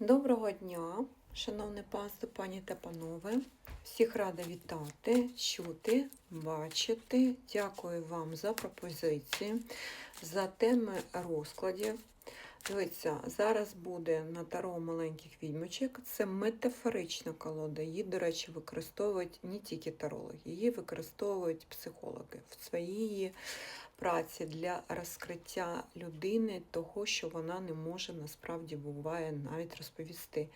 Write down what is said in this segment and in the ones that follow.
Доброго дня, шановне панство, пані та панове. Всіх рада вітати, чути, бачити. Дякую вам за пропозиції, за теми розкладів. Дивіться, зараз буде на таро маленьких відьмочок. Це метафорична колода. Її, до речі, використовують не тільки тарологи, її використовують психологи в своїй праці для розкриття людини того, що вона не може насправді буває навіть розповісти.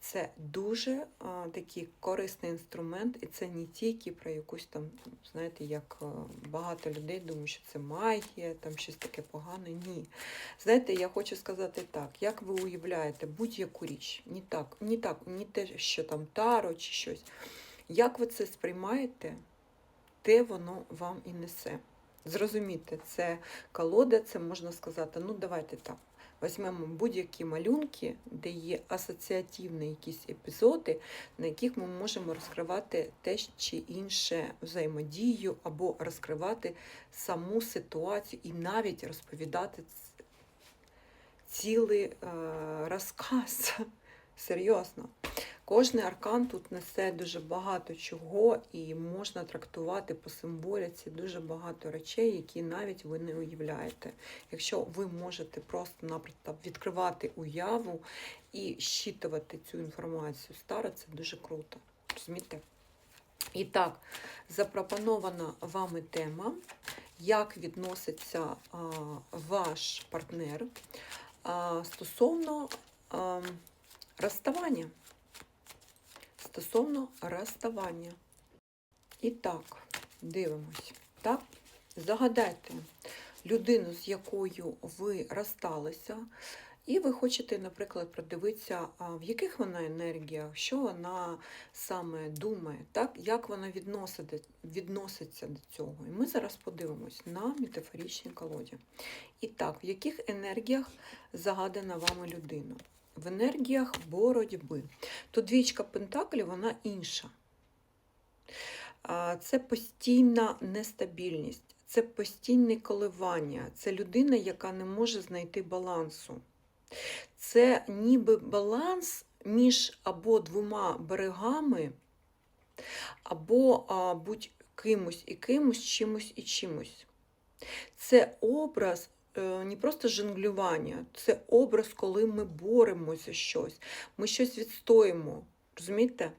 Це дуже а, такий корисний інструмент, і це не тільки про якусь там, знаєте, як а, багато людей думають, що це магія, там щось таке погане. Ні. Знаєте, я хочу сказати так, як ви уявляєте будь-яку річ, не так, не так, не те, що там таро чи щось. Як ви це сприймаєте, те воно вам і несе. Зрозумійте, це колода, це можна сказати, ну давайте так. Візьмемо будь-які малюнки, де є асоціативні якісь епізоди, на яких ми можемо розкривати те чи інше взаємодію, або розкривати саму ситуацію і навіть розповідати цілий е, розказ. Серйозно. Кожний аркан тут несе дуже багато чого, і можна трактувати по символіці дуже багато речей, які навіть ви не уявляєте. Якщо ви можете просто-напросто відкривати уяву і щитувати цю інформацію старо, це дуже круто. Розумієте? І так, запропонована вами тема, як відноситься а, ваш партнер а, стосовно а, розставання стосовно розставання. І так, дивимось. Так, загадайте людину, з якою ви розсталися, і ви хочете, наприклад, продивитися, в яких вона енергіях, що вона саме думає, так, як вона відноситься до цього. І ми зараз подивимось на метафоричній колоді. І так, в яких енергіях загадана вами людина? В енергіях боротьби. Тут двічка пентаклів, вона інша. Це постійна нестабільність, це постійне коливання, це людина, яка не може знайти балансу. Це ніби баланс між або двома берегами, або а, будь кимось і кимось, чимось і чимось. Це образ не просто жонглювання, це образ, коли ми боремося щось, ми щось відстоїмо. Розумієте?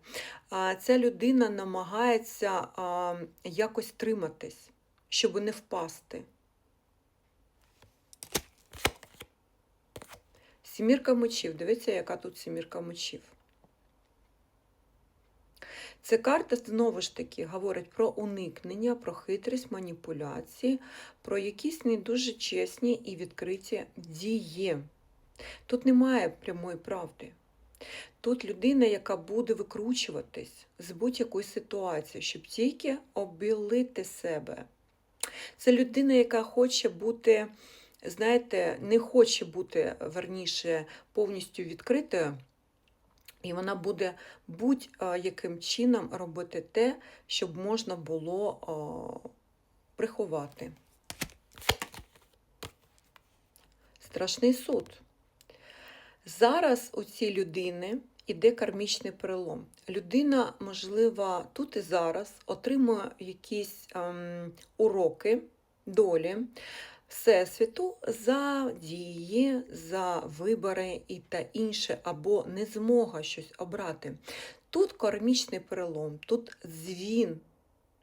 Ця людина намагається якось триматись, щоб не впасти. Сімірка мечів. Дивіться, яка тут сімірка мечів. Ця карта знову ж таки говорить про уникнення, про хитрість, маніпуляції, про якісь не дуже чесні і відкриті дії. Тут немає прямої правди. Тут людина, яка буде викручуватись з будь-якої ситуації, щоб тільки обілити себе. Це людина, яка хоче бути, знаєте, не хоче бути верніше повністю відкритою. І вона буде будь-яким чином робити те, щоб можна було приховати. Страшний суд. Зараз у цій людини іде кармічний перелом. Людина, можливо, тут і зараз отримує якісь ем, уроки долі. Всесвіту за дії, за вибори і та інше, або не змога щось обрати. Тут кармічний перелом, тут дзвін.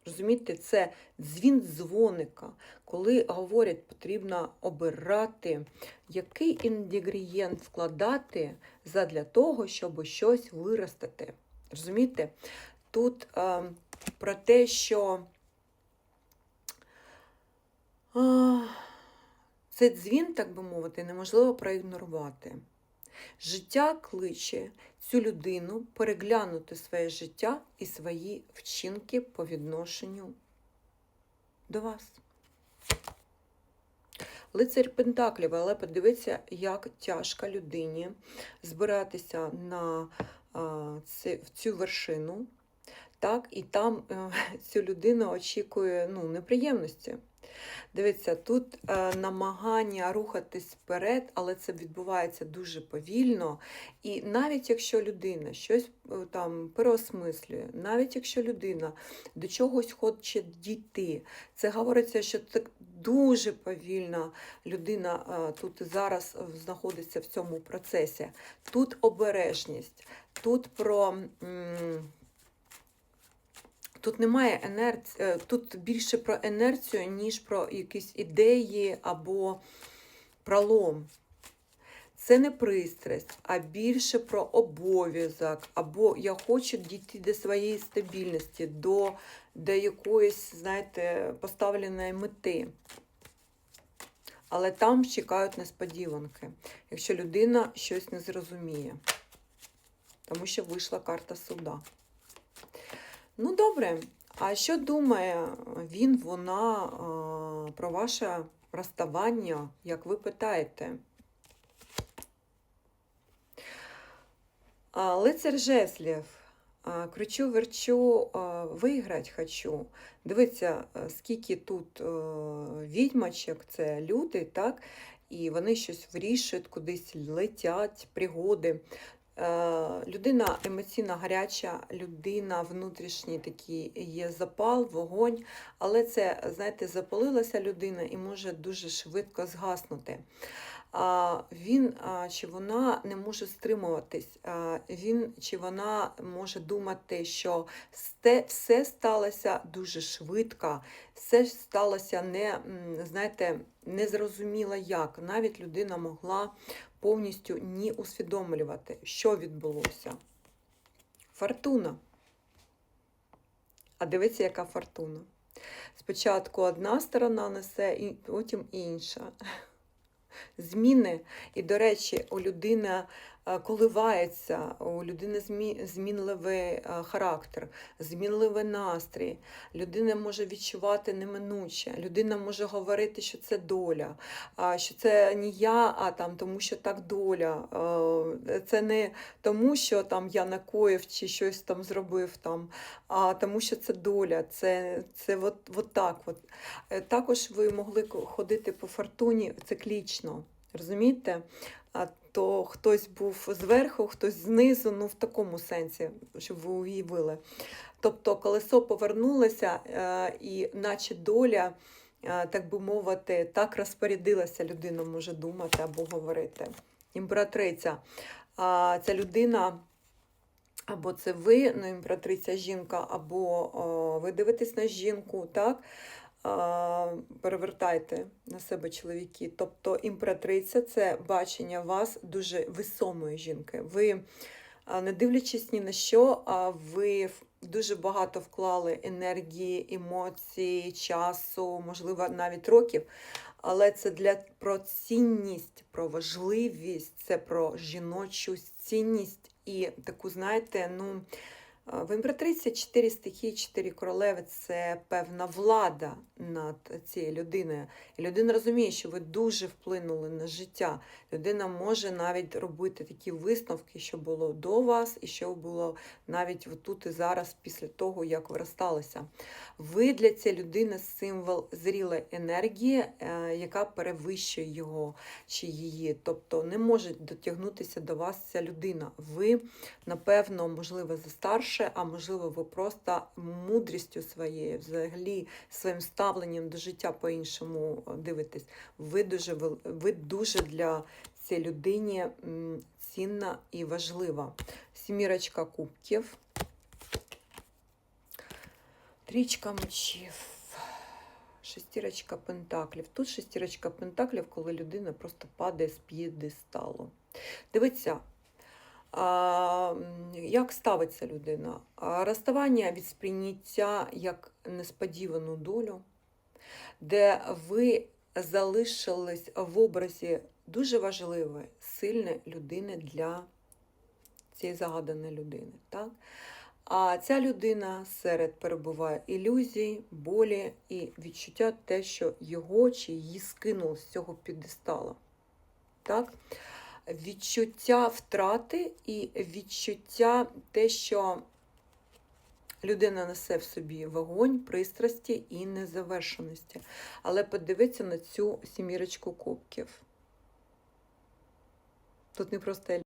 Розумієте, це дзвін дзвоника, коли говорять, потрібно обирати, який інгредієнт вкладати задля того, щоб щось виростити. Розумієте? Тут е, про те, що. Е, цей дзвін, так би мовити, неможливо проігнорувати. Життя кличе цю людину переглянути своє життя і свої вчинки по відношенню до вас. Лицар Пентаклів, але подивіться, як тяжко людині збиратися на в цю вершину. Так, і там е, цю людину очікує ну, неприємності. Дивіться, тут е, намагання рухатись вперед, але це відбувається дуже повільно. І навіть якщо людина щось е, там переосмислює, навіть якщо людина до чогось хоче дійти, це говориться, що це дуже повільно людина е, тут зараз знаходиться в цьому процесі. Тут обережність, тут про. м, Тут немає енерції, тут більше про енерцію, ніж про якісь ідеї або пролом. Це не пристрасть, а більше про обов'язок, або я хочу дійти до своєї стабільності, до, до якоїсь, знаєте, поставленої мети. Але там чекають несподіванки, якщо людина щось не зрозуміє. Тому що вийшла карта суда. Ну, добре. А що думає він, вона про ваше розставання, як ви питаєте? Лицар жеслів. Кручу, верчу, а, виграть хочу. Дивіться, скільки тут відьмачок, це люди, так? І вони щось вирішують, кудись летять, пригоди. Е, Людина емоційно гаряча, людина внутрішній такий є запал, вогонь, але це, знаєте, запалилася людина і може дуже швидко згаснути. Він чи вона не може стримуватись, він чи вона може думати, що все сталося дуже швидко, все сталося не, знаєте, незрозуміло як. Навіть людина могла повністю ні усвідомлювати, що відбулося. Фортуна. А дивіться, яка фортуна. Спочатку одна сторона несе, і потім інша. Зміни. І, до речі, у людини е, коливається, у людини змінливий е, характер, змінливий настрій. Людина може відчувати неминуче. Людина може говорити, що це доля, що це не я, а там тому, що так доля. Е, Це не тому, що там я накоїв чи щось там зробив, там, а тому, що це доля. Це, це от, от так. От. Е, Також ви могли ходити по фортуні циклічно. Розумієте? А то хтось був зверху, хтось знизу, ну в такому сенсі, щоб ви уявили. Тобто колесо повернулося, е, і наче доля, е, так би мовити, так розпорядилася, людина може думати або говорити. Імператриця. Ця людина. Або це ви, ну, імператриця жінка, або о, ви дивитесь на жінку, так? Перевертайте на себе чоловіки. Тобто імператриця це бачення вас дуже висомої жінки. Ви, не дивлячись ні на що, ви дуже багато вклали енергії, емоцій, часу, можливо, навіть років. Але це для про цінність, про важливість, це про жіночу цінність і таку, знаєте, ну. В імператриці чотири стихії, чотири королеви це певна влада над цією людиною. І людина розуміє, що ви дуже вплинули на життя. Людина може навіть робити такі висновки, що було до вас, і що було навіть тут і зараз, після того, як ви розсталися. Ви для цієї людини символ зрілої енергії, е, яка перевищує його чи її. Тобто не може дотягнутися до вас ця людина. Ви напевно, можливо, за старше, а можливо, ви просто мудрістю своєю, взагалі своїм ставленням до життя по-іншому е, дивитесь. Ви дуже, ви дуже для цієї людині цінна і важлива. Сімірочка кубків. Трічка мечів. Шестірочка пентаклів. Тут шестірочка пентаклів, коли людина просто падає з п'єдесталу. Дивіться, як ставиться людина? Розставання від сприйняття як несподівану долю, де ви залишились в образі дуже важливої, сильної людини для цієї загаданої людини. Так? А ця людина серед перебуває ілюзій, болі і відчуття те, що його чи її скинуло з цього підестала. Так? Відчуття втрати і відчуття те, що Людина несе в собі вогонь, пристрасті і незавершеності. Але подивіться на цю сімірочку кубків. Тут не просто